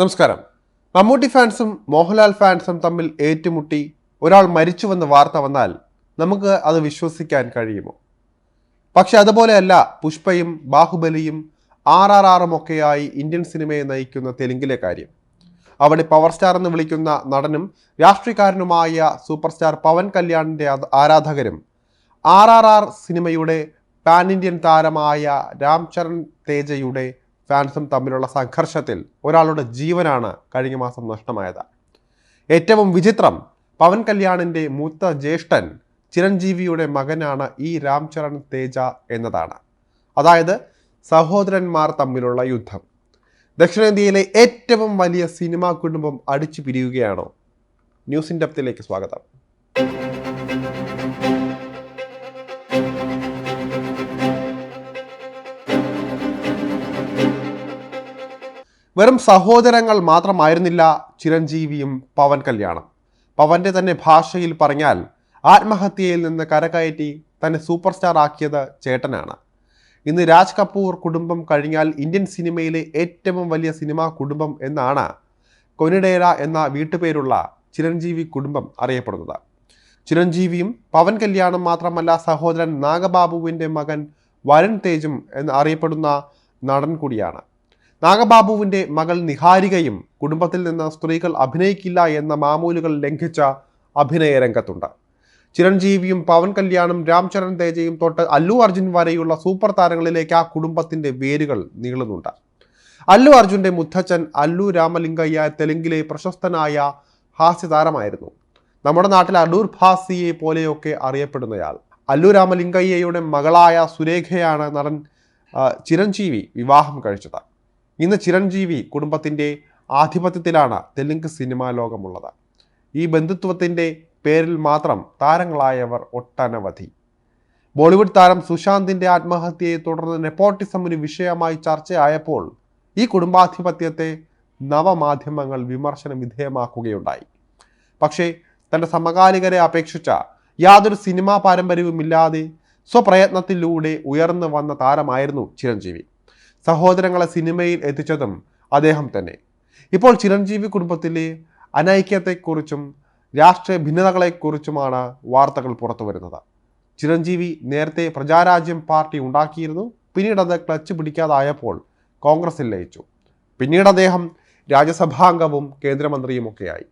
നമസ്കാരം. മമ്മൂട്ടി ഫാൻസും മോഹൻലാൽ ഫാൻസും തമ്മിൽ ഏറ്റുമുട്ടി ഒരാൾ മരിച്ചുവെന്ന വാർത്ത വന്നാൽ നമുക്ക് അത് വിശ്വസിക്കാൻ കഴിയുമോ? പക്ഷെ അതുപോലെയല്ല പുഷ്പയും ബാഹുബലിയും ആർ ആർ ആറും ഒക്കെയായി ഇന്ത്യൻ സിനിമയെ നയിക്കുന്ന തെലുങ്കിലെ കാര്യം. അവിടെ പവർ സ്റ്റാർ എന്ന് വിളിക്കുന്ന നടനും രാഷ്ട്രീയക്കാരനുമായ സൂപ്പർ സ്റ്റാർ പവൻ കല്യാണിന്റെ ആരാധകരും ആർ ആർ ആർ സിനിമയുടെ പാൻ ഇന്ത്യൻ താരമായ രാം ചരൺ തേജയുടെ ഫാൻസും തമ്മിലുള്ള സംഘർഷത്തിൽ ഒരാളുടെ ജീവനാണ് കഴിഞ്ഞ മാസം നഷ്ടമായത്. ഏറ്റവും വിചിത്രം പവൻ കല്യാണിന്റെ മൂത്ത ജ്യേഷ്ഠൻ ചിരഞ്ജീവിയുടെ മകനാണ് ഈ രാംചരൺ തേജ എന്നതാണ്. അതായത് സഹോദരന്മാർ തമ്മിലുള്ള യുദ്ധം. ദക്ഷിണേന്ത്യയിലെ ഏറ്റവും വലിയ സിനിമാ കുടുംബം അടിച്ചു പിരിയുകയാണോ ന്യൂസ് അപ്പത്തിലേക്ക് സ്വാഗതം. വെറും സഹോദരങ്ങൾ മാത്രമായിരുന്നില്ല ചിരഞ്ജീവിയും പവൻ കല്യാണം. പവന്റെ തന്നെ ഭാഷയിൽ പറഞ്ഞാൽ ആത്മഹത്യയിൽ നിന്ന് കരകയറ്റി തന്നെ സൂപ്പർ സ്റ്റാർ ആക്കിയത് ചേട്ടനാണ്. ഇന്ന് രാജ് കപൂർ കുടുംബം കഴിഞ്ഞാൽ ഇന്ത്യൻ സിനിമയിലെ ഏറ്റവും വലിയ സിനിമാ കുടുംബം എന്നാണ് കൊനിഡേര എന്ന വീട്ടുപേരുള്ള ചിരഞ്ജീവി കുടുംബം അറിയപ്പെടുന്നത്. ചിരഞ്ജീവിയും പവൻ കല്യാണം മാത്രമല്ല സഹോദരൻ നാഗബാബുവിന്റെ മകൻ വരുൺ തേജും എന്ന് അറിയപ്പെടുന്ന നടൻ കൂടിയാണ്. നാഗബാബുവിന്റെ മകൾ നിഹാരികയും കുടുംബത്തിൽ നിന്ന് സ്ത്രീകൾ അഭിനയിക്കില്ല എന്ന മാമൂലുകൾ ലംഘിച്ച അഭിനയ രംഗത്തുണ്ട്. ചിരഞ്ജീവിയും പവൻ കല്യാണും രാംചരൺ തേജയും തൊട്ട് അല്ലു അർജുൻ വരെയുള്ള സൂപ്പർ താരങ്ങളിലേക്ക് ആ കുടുംബത്തിന്റെ വേരുകൾ നീളുന്നുണ്ട്. അല്ലു അർജുന്റെ മുത്തച്ഛൻ അല്ലു രാമലിംഗയ്യ തെലുങ്കിലെ പ്രശസ്തനായ ഹാസ്യതാരമായിരുന്നു നമ്മുടെ നാട്ടിൽ അടൂർ ഭാസിയെ പോലെയൊക്കെ അറിയപ്പെടുന്നയാൾ. അല്ലു രാമലിംഗയ്യയുടെ മകളായ സുരേഖയാണ് നടൻ ചിരഞ്ജീവി വിവാഹം കഴിച്ചത്. ഇന്ന് ചിരഞ്ജീവി കുടുംബത്തിന്റെ ആധിപത്യത്തിലാണ് തെലുങ്ക് സിനിമാ ലോകമുള്ളത്. ഈ ബന്ധുത്വത്തിന്റെ പേരിൽ മാത്രം താരങ്ങളായവർ ഒട്ടനവധി. ബോളിവുഡ് താരം സുശാന്തിന്റെ ആത്മഹത്യയെ തുടർന്ന് നെപ്പോട്ടിസം ഒരു വിഷയമായി ചർച്ചയായപ്പോൾ ഈ കുടുംബാധിപത്യത്തെ നവമാധ്യമങ്ങൾ വിമർശന വിധേയമാക്കുകയുണ്ടായി. പക്ഷേ തന്റെ സമകാലികരെ അപേക്ഷിച്ച യാതൊരു സിനിമാ പാരമ്പര്യവുമില്ലാതെ സ്വപ്രയത്നത്തിലൂടെ ഉയർന്നു വന്ന താരമായിരുന്നു ചിരഞ്ജീവി. സഹോദരങ്ങളെ സിനിമയിൽ എത്തിച്ചതും അദ്ദേഹം തന്നെ. ഇപ്പോൾ ചിരഞ്ജീവി കുടുംബത്തിലെ അനൈക്യത്തെക്കുറിച്ചും രാഷ്ട്രീയ ഭിന്നതകളെക്കുറിച്ചുമാണ് വാർത്തകൾ പുറത്തു വരുന്നത്. ചിരഞ്ജീവി നേരത്തെ പ്രജാരാജ്യം പാർട്ടി ഉണ്ടാക്കിയിരുന്നു. പിന്നീട് അത് ക്ലച്ച് പിടിക്കാതായപ്പോൾ കോൺഗ്രസിൽ ലയിച്ചു പിന്നീട് അദ്ദേഹം രാജ്യസഭാംഗവും കേന്ദ്രമന്ത്രിയുമൊക്കെയായി.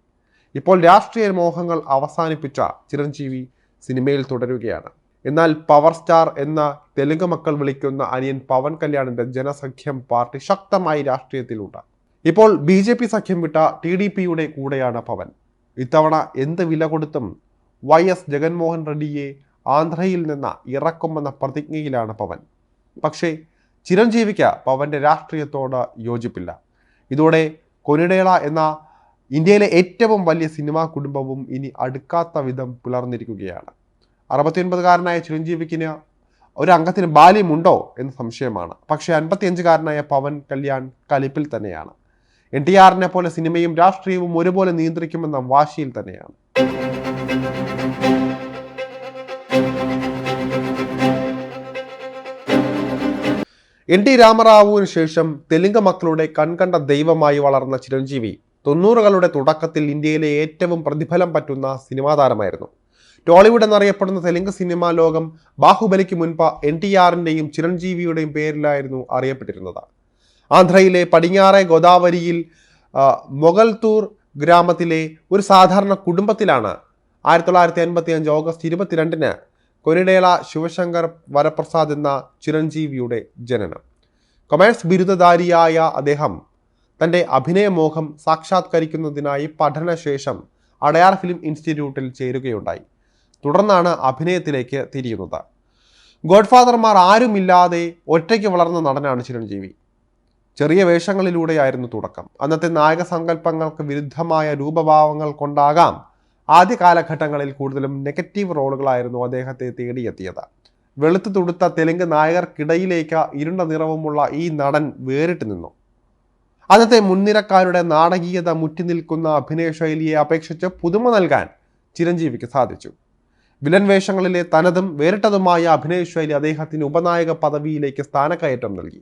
ഇപ്പോൾ രാഷ്ട്രീയ മോഹങ്ങൾ അവസാനിപ്പിച്ച ചിരഞ്ജീവി സിനിമയിൽ തുടരുകയാണ്. എന്നാൽ പവർ സ്റ്റാർ എന്ന തെലുങ്ക് മക്കൾ വിളിക്കുന്ന അനിയൻ പവൻ കല്യാണിന്റെ ജനസഖ്യം പാർട്ടി ശക്തമായി രാഷ്ട്രീയത്തിലുണ്ട്. ഇപ്പോൾ ബി ജെ പി സഖ്യം വിട്ട ടി ഡി പിയുടെ കൂടെയാണ് പവൻ. ഇത്തവണ എന്ത് വില കൊടുത്തും വൈ എസ് ജഗൻമോഹൻ റെഡ്ഡിയെ ആന്ധ്രയിൽ നിന്ന് ഇറക്കുമെന്ന പ്രതിജ്ഞയിലാണ് പവൻ. പക്ഷേ ചിരഞ്ജീവിക്ക് പവന്റെ രാഷ്ട്രീയത്തോട് യോജിപ്പില്ല. ഇതോടെ കൊനിടേള എന്ന ഇന്ത്യയിലെ ഏറ്റവും വലിയ സിനിമാ കുടുംബവും ഇനി അടുക്കാത്ത വിധം പിളർന്നിരിക്കുകയാണ് അറുപത്തിയൊൻപതുകാരനായ ചിരഞ്ജീവിക്കിന് ഒരു അംഗത്തിന് ബാല്യമുണ്ടോ എന്ന് സംശയമാണ്. പക്ഷേ അൻപത്തിയഞ്ചുകാരനായ പവൻ കല്യാൺ കലിപ്പിൽ തന്നെയാണ്. എൻ ടി ആറിനെ പോലെ സിനിമയും രാഷ്ട്രീയവും ഒരുപോലെ നിയന്ത്രിക്കുമെന്ന വാശിയിൽ തന്നെയാണ്. എൻ ടി രാമറാവുവിന് ശേഷം തെലുങ്ക് മക്കളുടെ കൺകണ്ട ദൈവമായി വളർന്ന ചിരഞ്ജീവി തൊണ്ണൂറുകളുടെ തുടക്കത്തിൽ ഇന്ത്യയിലെ ഏറ്റവും പ്രതിഫലം പറ്റുന്ന സിനിമാ താരമായിരുന്നു ടോളിവുഡ് എന്നറിയപ്പെടുന്ന തെലുങ്ക് സിനിമാ ലോകം ബാഹുബലിക്ക് മുൻപ് എൻ ടി ആറിന്റെയും ചിരഞ്ജീവിയുടെയും പേരിലായിരുന്നു അറിയപ്പെട്ടിരുന്നത്. ആന്ധ്രയിലെ പടിഞ്ഞാറെ ഗോദാവരിയിൽ മൊഗൽത്തൂർ ഗ്രാമത്തിലെ ഒരു സാധാരണ കുടുംബത്തിലാണ് ആയിരത്തി തൊള്ളായിരത്തി അൻപത്തി അഞ്ച് ഓഗസ്റ്റ് ഇരുപത്തിരണ്ടിന് കൊനിടേള ശിവശങ്കർ വരപ്രസാദ് എന്ന ചിരഞ്ജീവിയുടെ ജനനം. കൊമേഴ്സ് ബിരുദധാരിയായ അദ്ദേഹം തന്റെ അഭിനയമോഹം സാക്ഷാത്കരിക്കുന്നതിനായി പഠനശേഷം അടയാർ ഫിലിം ഇൻസ്റ്റിറ്റ്യൂട്ടിൽ ചേരുകയുണ്ടായി. തുടർന്നാണ് അഭിനയത്തിലേക്ക് തിരിയുന്നത്. ഗോഡ്ഫാദർമാർ ആരുമില്ലാതെ ഒറ്റയ്ക്ക് വളർന്ന നടനാണ് ചിരഞ്ജീവി. ചെറിയ വേഷങ്ങളിലൂടെയായിരുന്നു തുടക്കം. അന്നത്തെ നായക സങ്കല്പങ്ങൾക്ക് വിരുദ്ധമായ രൂപഭാവങ്ങൾ കൊണ്ടാകാം ആദ്യ കാലഘട്ടങ്ങളിൽ കൂടുതലും നെഗറ്റീവ് റോളുകളായിരുന്നു അദ്ദേഹത്തെ തേടിയെത്തിയത്. വെളുത്തു തുടുത്ത തെലുങ്ക് നായകർക്കിടയിലേക്ക് ഇരുണ്ട നിറവുമുള്ള ഈ നടൻ വേറിട്ട് നിന്നു. അന്നത്തെ മുൻനിരക്കാരുടെ നാടകീയത മുറ്റി നിൽക്കുന്ന അഭിനയ ശൈലിയെ അപേക്ഷിച്ച് പുതുമ നൽകാൻ ചിരഞ്ജീവിക്ക് സാധിച്ചു. വില്ലൻ വേഷങ്ങളിലെ തനതും വേറിട്ടതുമായ അഭിനയ ശൈലി അദ്ദേഹത്തിന് ഉപനായക പദവിയിലേക്ക് സ്ഥാനക്കയറ്റം നൽകി.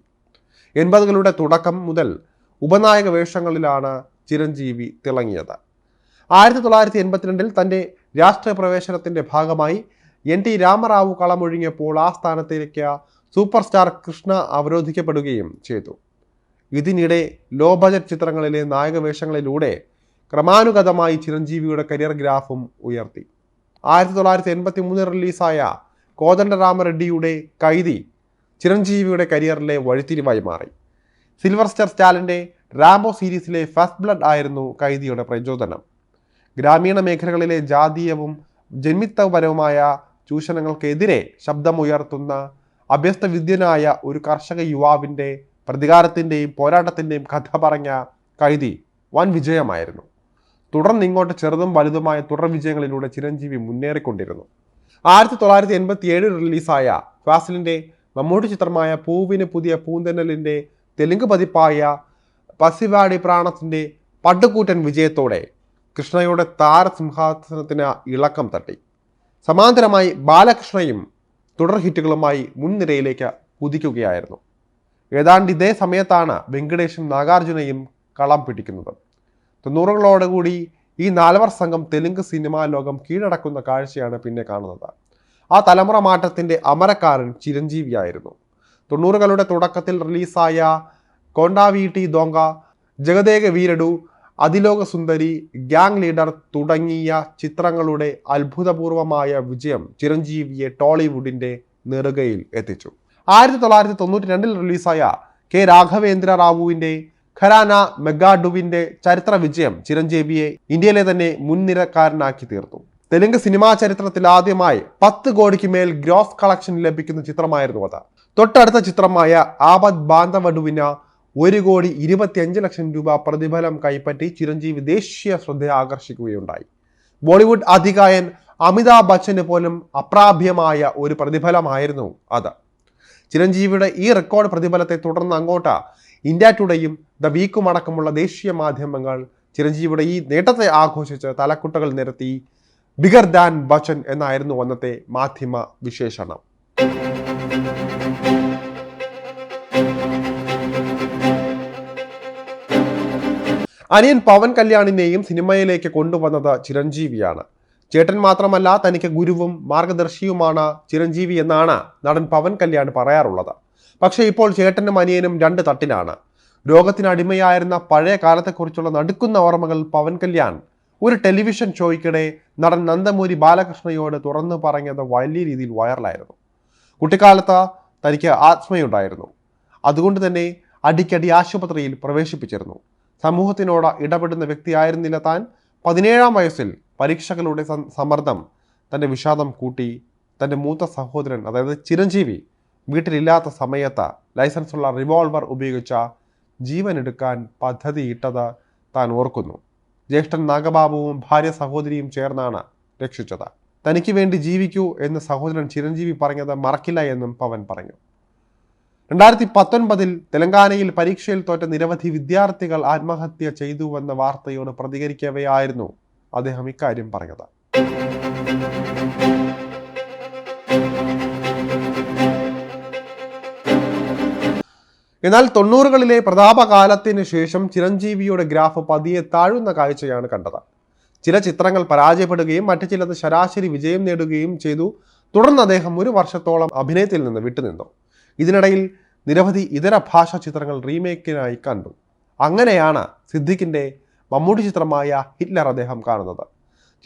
എൺപതുകളുടെ തുടക്കം മുതൽ ഉപനായക വേഷങ്ങളിലാണ് ചിരഞ്ജീവി തിളങ്ങിയത്. ആയിരത്തി തൊള്ളായിരത്തി എൺപത്തിരണ്ടിൽ തന്റെ രാഷ്ട്രീയ പ്രവേശനത്തിന്റെ ഭാഗമായി എൻ ടി രാമറാവു കളമൊഴിഞ്ഞപ്പോൾ ആ സ്ഥാനത്തേക്ക് സൂപ്പർ സ്റ്റാർ കൃഷ്ണ അവരോധിക്കപ്പെടുകയും ചെയ്തു. ഇതിനിടെ ലോ ബജറ്റ് ചിത്രങ്ങളിലെ നായകവേഷങ്ങളിലൂടെ ക്രമാനുഗതമായി ചിരഞ്ജീവിയുടെ കരിയർ ഗ്രാഫും ഉയർത്തി. ആയിരത്തി തൊള്ളായിരത്തി എൺപത്തി മൂന്നിൽ റിലീസായ കോദണ്ഡരാമറെഡ്ഡിയുടെ കൈതി ചിരഞ്ജീവിയുടെ കരിയറിലെ വഴിത്തിരിവായി മാറി. സിൽവർ സ്റ്റാർ സ്റ്റാലിന്റെ റാംബോ സീരീസിലെ ഫസ്റ്റ് ബ്ലഡ് ആയിരുന്നു കൈദിയുടെ പ്രചോദനം. ഗ്രാമീണ മേഖലകളിലെ ജാതീയവും ജന്മിത്തപരവുമായ ചൂഷണങ്ങൾക്കെതിരെ ശബ്ദമുയർത്തുന്ന അഭ്യസ്തവിദ്യനായ ഒരു കർഷക യുവാവിന്റെ പ്രതികാരത്തിന്റെയും പോരാട്ടത്തിന്റെയും കഥ പറഞ്ഞ കൈതി വൻ വിജയമായിരുന്നു. തുടർന്ന് ഇങ്ങോട്ട് ചെറുതും വലുതുമായ തുടർ വിജയങ്ങളിലൂടെ ചിരഞ്ജീവി മുന്നേറിക്കൊണ്ടിരുന്നു. ആയിരത്തി തൊള്ളായിരത്തി എൺപത്തി ഏഴിൽ റിലീസായ ഫാസിലിന്റെ മമ്മൂട്ടി ചിത്രമായ പൂവിന് പുതിയ പൂന്തന്നലിന്റെ തെലുങ്ക് പതിപ്പായ പസിവാടി പ്രാണത്തിന്റെ പട്ടുകൂറ്റൻ വിജയത്തോടെ കൃഷ്ണയുടെ താരസിംഹാസനത്തിന് ഇളക്കം തട്ടി. സമാന്തരമായി ബാലകൃഷ്ണയും തുടർ ഹിറ്റുകളുമായി മുൻനിരയിലേക്ക് കുതിക്കുകയായിരുന്നു. ഏതാണ്ട് ഇതേ സമയത്താണ് വെങ്കടേഷും നാഗാർജുനയും കളം പിടിക്കുന്നത്. തൊണ്ണൂറുകളോടുകൂടി ഈ നാൽവർ സംഘം തെലുങ്ക് സിനിമാ ലോകം കീഴടക്കുന്ന കാഴ്ചയാണ് പിന്നെ കാണുന്നത്. ആ തലമുറ മാറ്റത്തിന്റെ അമരക്കാരൻ ചിരഞ്ജീവിയായിരുന്നു തൊണ്ണൂറുകളുടെ തുടക്കത്തിൽ റിലീസായ കോണ്ടാവീട്ടി ദോങ്ക ജഗദേക വീരഡു അതിലോക സുന്ദരി ഗ്യാങ് ലീഡർ തുടങ്ങിയ ചിത്രങ്ങളുടെ അത്ഭുതപൂർവമായ വിജയം ചിരഞ്ജീവിയെ ടോളിവുഡിന്റെ നെറുകയിൽ എത്തിച്ചു. ആയിരത്തി തൊള്ളായിരത്തി തൊണ്ണൂറ്റി രണ്ടിൽ റിലീസായ കെ രാഘവേന്ദ്ര റാവുവിന്റെ ഖരാന മെഗാഡുവിന്റെ ചരിത്ര വിജയം ചിരഞ്ജീവിയെ ഇന്ത്യയിലെ തന്നെ മുൻനിരക്കാരനാക്കി തീർത്തു. തെലുങ്ക് സിനിമാ ചരിത്രത്തിൽ ആദ്യമായി പത്ത് കോടിക്ക് മേൽ ഗ്രോസ് കളക്ഷൻ ലഭിക്കുന്ന ചിത്രമായിരുന്നു അത്. തൊട്ടടുത്ത ചിത്രമായ ആപദ് ബാന്ധവഡുവിന് ഒരു കോടി ഇരുപത്തിയഞ്ച് ലക്ഷം രൂപ പ്രതിഫലം കൈപ്പറ്റി ചിരഞ്ജീവി ദേശീയ ശ്രദ്ധ ആകർഷിക്കുകയുണ്ടായി. ബോളിവുഡ് അധികായൻ അമിതാഭ് ബച്ചന് പോലും അപ്രാഭ്യമായ ഒരു പ്രതിഫലമായിരുന്നു അത്. ചിരഞ്ജീവിയുടെ ഈ റെക്കോർഡ് പ്രതിഫലത്തെ തുടർന്ന് അങ്ങോട്ട്. ഇന്ത്യ ടുഡേയും ദ വീക്കും അടക്കമുള്ള ദേശീയ മാധ്യമങ്ങൾ ചിരഞ്ജീവിയുടെ ഈ നേട്ടത്തെ ആഘോഷിച്ച് തലക്കുട്ടകൾ നിരത്തി ബിഗർ ദാൻ ബച്ചൻ എന്നായിരുന്നു അന്നത്തെ മാധ്യമ വിശേഷണം. അനിയൻ പവൻ കല്യാണിനെയും സിനിമയിലേക്ക് കൊണ്ടുവന്നത് ചിരഞ്ജീവിയാണ്. ചേട്ടൻ മാത്രമല്ല തനിക്ക് ഗുരുവും മാർഗദർശിയുമാണ് ചിരഞ്ജീവി എന്നാണ് നടൻ പവൻ കല്യാൺ പറയാറുള്ളത്. പക്ഷേ ഇപ്പോൾ ചേട്ടനും അനിയനും രണ്ട് തട്ടിലാണ്. രോഗത്തിന് അടിമയായിരുന്ന പഴയ കാലത്തെക്കുറിച്ചുള്ള നടുക്കുന്ന ഓർമ്മകൾ പവൻ കല്യാൺ ഒരു ടെലിവിഷൻ ഷോയ്ക്കിടെ നടൻ നന്ദമൂരി ബാലകൃഷ്ണയോട് തുറന്നു പറഞ്ഞത് വലിയ രീതിയിൽ വൈറലായിരുന്നു. കുട്ടിക്കാലത്ത് തനിക്ക് ആത്മയുണ്ടായിരുന്നു. അതുകൊണ്ട് തന്നെ അടിക്കടി ആശുപത്രിയിൽ പ്രവേശിപ്പിച്ചിരുന്നു. സമൂഹത്തിനോട് ഇടപെടുന്ന വ്യക്തിയായിരുന്നില്ല താൻ. പതിനേഴാം വയസ്സിൽ പരീക്ഷകളുടെ സമ്മർദ്ദം തന്റെ വിഷാദം കൂട്ടി തന്റെ മൂത്ത സഹോദരൻ അതായത് ചിരഞ്ജീവി വീട്ടിലില്ലാത്ത സമയത്ത് ലൈസൻസുള്ള റിവോൾവർ ഉപയോഗിച്ച ജീവൻ എടുക്കാൻ പദ്ധതിയിട്ടത് താൻ ഓർക്കുന്നു. ജ്യേഷ്ഠൻ നാഗബാബുവും ഭാര്യ സഹോദരിയും ചേർന്നാണ് രക്ഷിച്ചത്. തനിക്ക് വേണ്ടി ജീവിക്കൂ എന്ന് സഹോദരൻ ചിരഞ്ജീവി പറഞ്ഞത് മറക്കില്ല എന്നും പവൻ പറഞ്ഞു. രണ്ടായിരത്തി പത്തൊൻപതിൽ തെലങ്കാനയിൽ പരീക്ഷയിൽ തോറ്റ നിരവധി വിദ്യാർത്ഥികൾ ആത്മഹത്യ ചെയ്തുവെന്ന വാർത്തയോട് പ്രതികരിക്കവെയായിരുന്നു അദ്ദേഹം ഇക്കാര്യം പറഞ്ഞത്. എന്നാൽ തൊണ്ണൂറുകളിലെ പ്രതാപകാലത്തിന് ശേഷം ചിരഞ്ജീവിയുടെ ഗ്രാഫ് പതിയെ താഴുന്ന കാഴ്ചയാണ് കണ്ടത്. ചില ചിത്രങ്ങൾ പരാജയപ്പെടുകയും മറ്റു ചിലത് ശരാശരി വിജയം നേടുകയും ചെയ്തു. തുടർന്ന് അദ്ദേഹം ഒരു വർഷത്തോളം അഭിനയത്തിൽ നിന്ന് വിട്ടുനിന്നു. ഇതിനിടയിൽ നിരവധി ഇതര ഭാഷാ ചിത്രങ്ങൾ റീമേക്കിനായി കണ്ടു. അങ്ങനെയാണ് സിദ്ദിഖിന്റെ മമ്മൂട്ടി ചിത്രമായ ഹിറ്റ്ലർ അദ്ദേഹം കാണുന്നത്.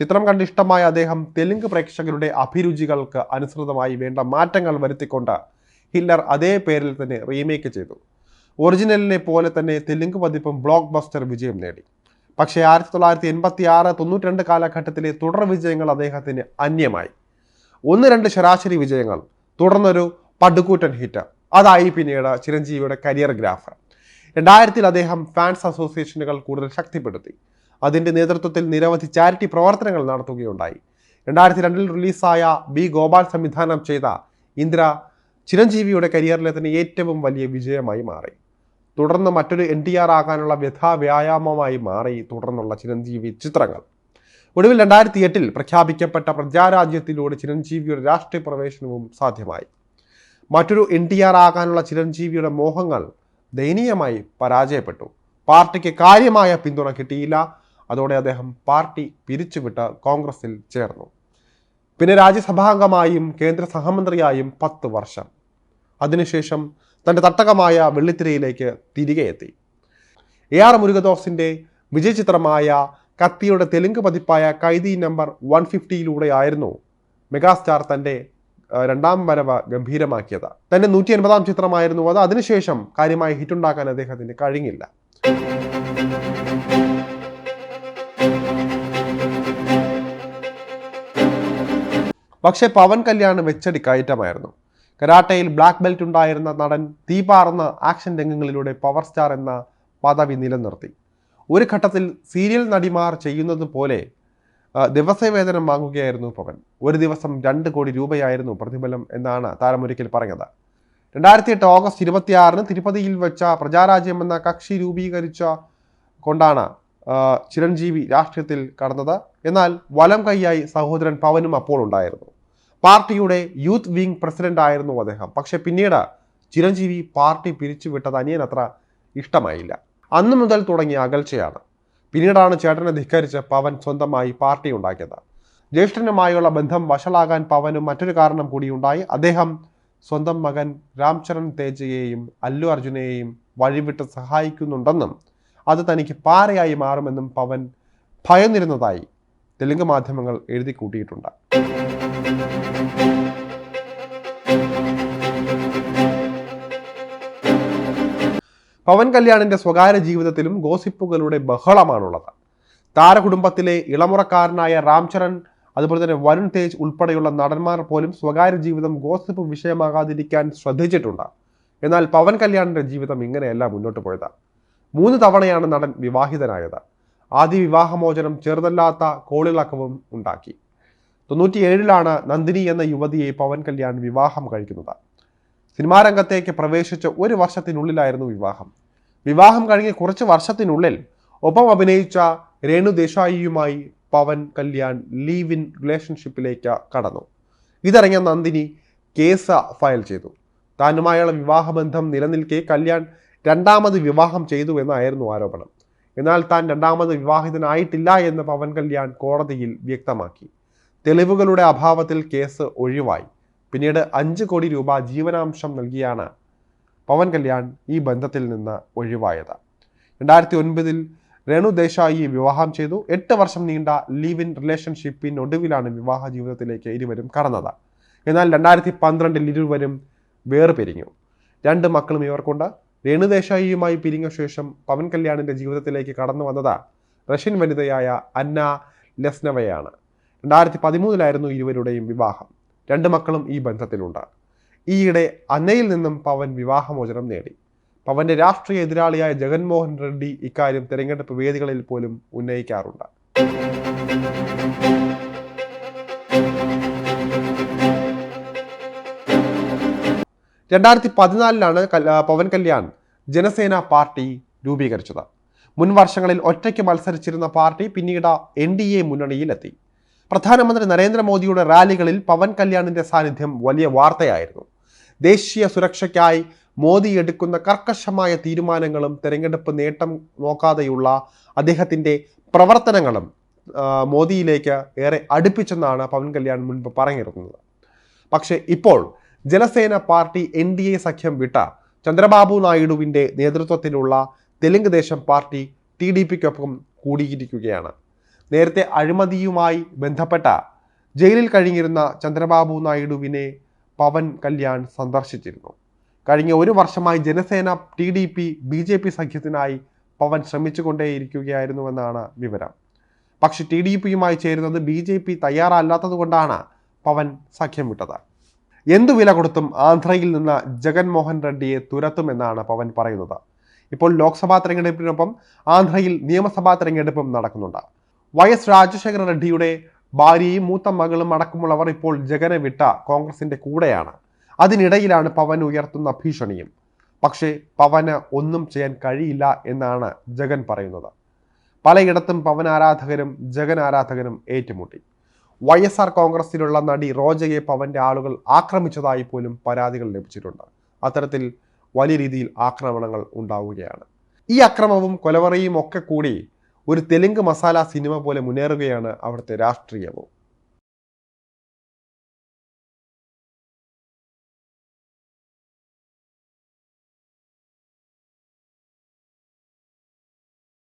ചിത്രം കണ്ട് ഇഷ്ടമായ അദ്ദേഹം തെലുങ്ക് പ്രേക്ഷകരുടെ അഭിരുചികൾക്ക് അനുസൃതമായി വേണ്ട മാറ്റങ്ങൾ വരുത്തിക്കൊണ്ട് ഹിറ്റ്ലർ അതേ പേരിൽ തന്നെ റീമേക്ക് ചെയ്തു. ഒറിജിനലിനെ പോലെ തന്നെ തെലുങ്ക് പതിപ്പും ബ്ലോക്ക് ബസ്റ്റർ വിജയം നേടി. പക്ഷേ ആയിരത്തി തൊള്ളായിരത്തി എൺപത്തി ആറ് തൊണ്ണൂറ്റി കാലഘട്ടത്തിലെ തുടർ വിജയങ്ങൾ അദ്ദേഹത്തിന് അന്യമായി. ഒന്ന് രണ്ട് ശരാശരി വിജയങ്ങൾ തുടർന്നൊരു പടുകൂറ്റൻ ഹിറ്റ്. അതായി പിന്നീട് ചിരഞ്ജീവിയുടെ കരിയർ ഗ്രാഫ്. രണ്ടായിരത്തിൽ അദ്ദേഹം ഫാൻസ് അസോസിയേഷനുകൾ കൂടുതൽ ശക്തിപ്പെടുത്തി. അതിന്റെ നേതൃത്വത്തിൽ നിരവധി ചാരിറ്റി പ്രവർത്തനങ്ങൾ നടത്തുകയുണ്ടായി. രണ്ടായിരത്തി രണ്ടിൽ റിലീസായ ബി ഗോപാൽ സംവിധാനം ചെയ്ത ഇന്ദ്ര ചിരഞ്ജീവിയുടെ കരിയറിലെ തന്നെ ഏറ്റവും വലിയ വിജയമായി മാറി. തുടർന്ന് മറ്റൊരു എൻ ടി ആർ ആകാനുള്ള വ്യഥാ വ്യായാമമായി മാറി തുടർന്നുള്ള ചിരഞ്ജീവി ചിത്രങ്ങൾ. ഒടുവിൽ രണ്ടായിരത്തി എട്ടിൽ പ്രഖ്യാപിക്കപ്പെട്ട പ്രജാരാജ്യത്തിലൂടെ ചിരഞ്ജീവിയുടെ രാഷ്ട്രീയ പ്രവേശനവും സാധ്യമായി. മറ്റൊരു എൻ ടി ആർ ആകാനുള്ള ചിരഞ്ജീവിയുടെ മോഹങ്ങൾ ദയനീയമായി പരാജയപ്പെട്ടു. പാർട്ടിക്ക് കാര്യമായ പിന്തുണ കിട്ടിയില്ല. അതോടെ അദ്ദേഹം പാർട്ടി പിരിച്ചുവിട്ട് കോൺഗ്രസിൽ ചേർന്നു. പിന്നെ രാജ്യസഭാംഗമായും കേന്ദ്ര സഹമന്ത്രിയായും പത്ത് വർഷം. അതിനുശേഷം തന്റെ തട്ടകമായ വെള്ളിത്തിരയിലേക്ക് തിരികെ എത്തി. എ ആർ മുരുകദോസിന്റെ വിജയചിത്രമായ കത്തിയുടെ തെലുങ്ക് പതിപ്പായ കൈദി നമ്പർ വൺ ഫിഫ്റ്റിയിലൂടെയായിരുന്നു മെഗാസ്റ്റാർ തന്റെ രണ്ടാം വരവ് ഗംഭീരമാക്കിയത്. തന്റെ നൂറ്റി എൺപതാം ചിത്രമായിരുന്നു അത്. അതിനുശേഷം കാര്യമായി ഹിറ്റ് ഉണ്ടാക്കാൻ അദ്ദേഹത്തിന് കഴിഞ്ഞില്ല. പക്ഷെ പവൻ കല്യാൺ വെച്ചടി കയറ്റമായിരുന്നു. കരാട്ടയിൽ ബ്ലാക്ക് ബെൽറ്റ് ഉണ്ടായിരുന്ന നടൻ തീപാർന്ന ആക്ഷൻ രംഗങ്ങളിലൂടെ പവർ സ്റ്റാർ എന്ന പദവി നിലനിർത്തി. ഒരു ഘട്ടത്തിൽ സീരിയൽ നടിമാർ ചെയ്യുന്നത് പോലെ ദിവസവേതനം വാങ്ങുകയായിരുന്നു പവൻ. ഒരു ദിവസം രണ്ട് കോടി രൂപയായിരുന്നു പ്രതിഫലം എന്നാണ് താരമൊരിക്കൽ പറഞ്ഞത്. രണ്ടായിരത്തി എട്ട് ഓഗസ്റ്റ് ഇരുപത്തിയാറിന് തിരുപ്പതിയിൽ വെച്ച പ്രജാരാജ്യം എന്ന കക്ഷി രൂപീകരിച്ച കൊണ്ടാണ് ചിരഞ്ജീവി രാഷ്ട്രീയത്തിൽ കടന്നത്. എന്നാൽ വലം കൈയായി സഹോദരൻ പവനും അപ്പോൾ ഉണ്ടായിരുന്നു. പാർട്ടിയുടെ യൂത്ത് വിംഗ് പ്രസിഡന്റ് ആയിരുന്നു അദ്ദേഹം. പക്ഷെ പിന്നീട് ചിരഞ്ജീവി പാർട്ടി പിരിച്ചുവിട്ടത് അനിയനത്ര ഇഷ്ടമായില്ല. അന്നു മുതൽ തുടങ്ങിയ അകൽച്ചയാണ്. പിന്നീടാണ് ചേട്ടനെ ധിക്കരിച്ച് പവൻ സ്വന്തമായി പാർട്ടി ഉണ്ടാക്കിയത്. ജ്യേഷ്ഠനുമായുള്ള ബന്ധം വഷളാകാൻ പവനും മറ്റൊരു കാരണം കൂടിയുണ്ടായി അദ്ദേഹം സ്വന്തം മകൻ രാംചരൺ തേജയെയും അല്ലു അർജുനെയും വഴിവിട്ട് സഹായിക്കുന്നുണ്ടെന്നും അത് തനിക്ക് പാരയായി മാറുമെന്നും പവൻ ഭയന്നിരുന്നതായി തെലുങ്ക് മാധ്യമങ്ങൾ എഴുതി കൂട്ടിയിട്ടുണ്ട്. പവൻ കല്യാണിന്റെ സ്വകാര്യ ജീവിതത്തിലും ഗോസിപ്പുകളുടെ ബഹളമാണുള്ളത്. താരകുടുംബത്തിലെ ഇളമുറക്കാരനായ രാംചരൺ അതുപോലെ തന്നെ വരുൺ തേജ് ഉൾപ്പെടെയുള്ള നടന്മാർ പോലും സ്വകാര്യ ജീവിതം ഗോസിപ്പ് വിഷയമാകാതിരിക്കാൻ ശ്രദ്ധിച്ചിട്ടുണ്ട്. എന്നാൽ പവൻ കല്യാണിന്റെ ജീവിതം ഇങ്ങനെയല്ല മുന്നോട്ട് പോയത്. മൂന്ന് തവണയാണ് നടൻ വിവാഹിതനായത്. ആദ്യ വിവാഹമോചനം ചെറുതല്ലാത്ത കോളിളക്കവും ഉണ്ടാക്കി. തൊണ്ണൂറ്റിയേഴിലാണ് നന്ദിനി എന്ന യുവതിയെ പവൻ കല്യാൺ വിവാഹം കഴിക്കുന്നത്. സിനിമാരംഗത്തേക്ക് പ്രവേശിച്ച ഒരു വർഷത്തിനുള്ളിലായിരുന്നു വിവാഹം. വിവാഹം കഴിഞ്ഞ് കുറച്ച് വർഷത്തിനുള്ളിൽ ഒപ്പം അഭിനയിച്ച രേണു ദേശായിയുമായി പവൻ കല്യാൺ ലീവ് ഇൻ റിലേഷൻഷിപ്പിലേക്ക് കടന്നു. ഇതറിഞ്ഞ നന്ദിനി കേസ് ഫയൽ ചെയ്തു. താനുമായുള്ള വിവാഹബന്ധം നിലനിൽക്കെ കല്യാൺ രണ്ടാമത് വിവാഹം ചെയ്തു എന്നായിരുന്നു ആരോപണം. എന്നാൽ താൻ രണ്ടാമത് വിവാഹിതനായിട്ടില്ല എന്ന് പവൻ കല്യാൺ കോടതിയിൽ വ്യക്തമാക്കി. തെളിവുകളുടെ അഭാവത്തിൽ കേസ് ഒഴിവായി. പിന്നീട് അഞ്ച് കോടി രൂപ ജീവനാംശം നൽകിയാണ് പവൻ കല്യാൺ ഈ ബന്ധത്തിൽ നിന്ന് ഒഴിവായത്. രണ്ടായിരത്തി ഒൻപതിൽ രേണു ദേശായി വിവാഹം ചെയ്തു. എട്ട് വർഷം നീണ്ട ലീവ് ഇൻ റിലേഷൻഷിപ്പിനൊടുവിലാണ് വിവാഹ ജീവിതത്തിലേക്ക് ഇരുവരും കടന്നത്. എന്നാൽ രണ്ടായിരത്തി പന്ത്രണ്ടിൽ ഇരുവരും വേർപിരിഞ്ഞു. രണ്ട് മക്കളും ഇവർക്കുണ്ട്. രേണു ദേശായിയുമായി പിരിഞ്ഞ ശേഷം പവൻ കല്യാണിന്റെ ജീവിതത്തിലേക്ക് കടന്നു വന്നത് റഷ്യൻ വനിതയായ അന്ന ലെസ്നവയാണ്. രണ്ടായിരത്തി പതിമൂന്നിലായിരുന്നു ഇരുവരുടെയും വിവാഹം. രണ്ട് മക്കളും ഈ ബന്ധത്തിലുണ്ട്. ഈയിടെ അന്നയിൽ നിന്നും പവൻ വിവാഹമോചനം നേടി. പവന്റെ രാഷ്ട്രീയ എതിരാളിയായ ജഗൻമോഹൻ റെഡ്ഡി ഇക്കാര്യം തെരഞ്ഞെടുപ്പ് വേദികളിൽ പോലും ഉന്നയിക്കാറുണ്ട്. രണ്ടായിരത്തി പതിനാലിലാണ് പവൻ കല്യാൺ ജനസേന പാർട്ടി രൂപീകരിച്ചത്. മുൻ വർഷങ്ങളിൽ ഒറ്റയ്ക്ക് മത്സരിച്ചിരുന്ന പാർട്ടി പിന്നീട് എൻ ഡി എ മുന്നണിയിലെത്തി. പ്രധാനമന്ത്രി നരേന്ദ്രമോദിയുടെ റാലികളിൽ പവൻ കല്യാണിന്റെ സാന്നിധ്യം വലിയ വാർത്തയായിരുന്നു. ദേശീയ സുരക്ഷയ്ക്കായി മോദി എടുക്കുന്ന കർക്കശമായ തീരുമാനങ്ങളും തെരഞ്ഞെടുപ്പ് നേട്ടം നോക്കാതെയുള്ള അദ്ദേഹത്തിന്റെ പ്രവർത്തനങ്ങളും മോദിയിലേക്ക് ഏറെ അടുപ്പിച്ചെന്നാണ് പവൻ കല്യാൺ മുൻപ് പറഞ്ഞിരുന്നത്. പക്ഷേ ഇപ്പോൾ Janasena party N D A സഖ്യം വിട്ട ചന്ദ്രബാബു നായിഡുവിന്റെ നേതൃത്വത്തിലുള്ള Telugu Desam party T D പിക്കൊപ്പം കൂടിയിരിക്കുകയാണ്. നേരത്തെ അഴിമതിയുമായി ബന്ധപ്പെട്ട ജയിലിൽ കഴിഞ്ഞിരുന്ന ചന്ദ്രബാബു നായിഡുവിനെ പവൻ കല്യാൺ സന്ദർശിച്ചിരുന്നു. കഴിഞ്ഞ ഒരു വർഷമായി Janasena T D P B J P സഖ്യത്തിനായി Pawan ശ്രമിച്ചുകൊണ്ടേയിരിക്കുകയായിരുന്നുവെന്നാണ് വിവരം. പക്ഷെ ടി ഡി പിയുമായി ചേരുന്നത് ബി ജെ പി തയ്യാറല്ലാത്തതുകൊണ്ടാണ് പവൻ സഖ്യം വിട്ടത്. എന്തു വില കൊടുത്തും ആന്ധ്രയിൽ നിന്ന് ജഗൻമോഹൻ റെഡ്ഡിയെ തുരത്തുമെന്നാണ് പവൻ പറയുന്നത്. ഇപ്പോൾ ലോക്സഭാ തെരഞ്ഞെടുപ്പിനൊപ്പം ആന്ധ്രയിൽ നിയമസഭാ തെരഞ്ഞെടുപ്പും നടക്കുന്നുണ്ട്. വൈ എസ് രാജശേഖര റെഡ്ഡിയുടെ ഭാര്യയും മൂത്ത മകളും അടക്കമുള്ളവർ ഇപ്പോൾ ജഗനെ വിട്ട കോൺഗ്രസിന്റെ കൂടെയാണ്. അതിനിടയിലാണ് പവൻ ഉയർത്തുന്ന ഭീഷണിയും. പക്ഷേ പവന് ഒന്നും ചെയ്യാൻ കഴിയില്ല എന്നാണ് ജഗൻ പറയുന്നത്. പലയിടത്തും പവൻ ആരാധകരും ജഗൻ ആരാധകരും ഏറ്റുമുട്ടി. വൈ എസ് ആർ കോൺഗ്രസിലുള്ള നടി റോജയെ പവന്റെ ആളുകൾ ആക്രമിച്ചതായി പോലും പരാതികൾ ലഭിച്ചിട്ടുണ്ട്. അത്തരത്തിൽ വലിയ രീതിയിൽ ആക്രമണങ്ങൾ ഉണ്ടാവുകയാണ്. ഈ അക്രമവും കൊലവറയും ഒക്കെ കൂടി ഒരു തെലുങ്ക് മസാല സിനിമ പോലെ മുന്നേറുകയാണ് അവിടുത്തെ രാഷ്ട്രീയവും.